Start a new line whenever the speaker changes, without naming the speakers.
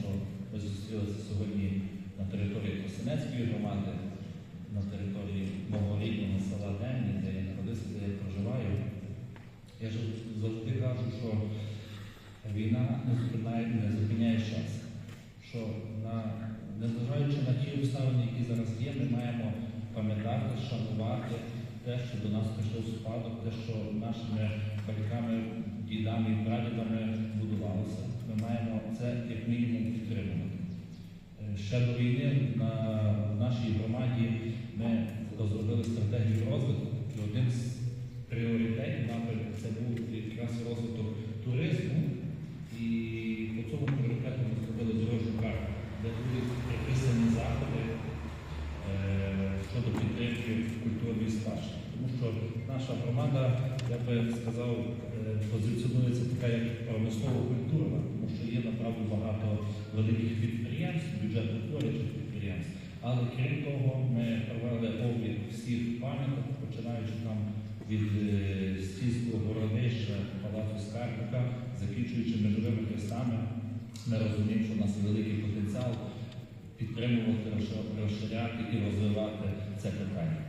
що ми зустрілися сьогодні на території Косинецької громади, на території мого рідного села Демні, де я народився, де я проживаю. Я завжди кажу, що війна не зупиняє, не зупиняє час. Що на, незважаючи на ті обставини, які зараз є, ми маємо пам'ятати, шанувати те, що до нас прийшло в спадок, те, що нашими батьками, дідами і прадідами Ще до війни на нашій громаді ми розробили стратегію розвитку, і один з пріоритетів напрямку це був якраз розвиток туризму. І по цьому пріоритету ми зробили дорожню карту, де будуть приписані заходи е, щодо підтримки культурної спадщини. Тому що наша громада, я би сказав, е, позиціонується така як промислово культурна, тому що є направду багато великих. Але крім того, ми провели облік всіх пам'яток, починаючи там від стійського городища, палацу Скарбника, закінчуючи межовими хрестами. Ми розуміємо, що в нас великий потенціал підтримувати, розширяти і розвивати це питання.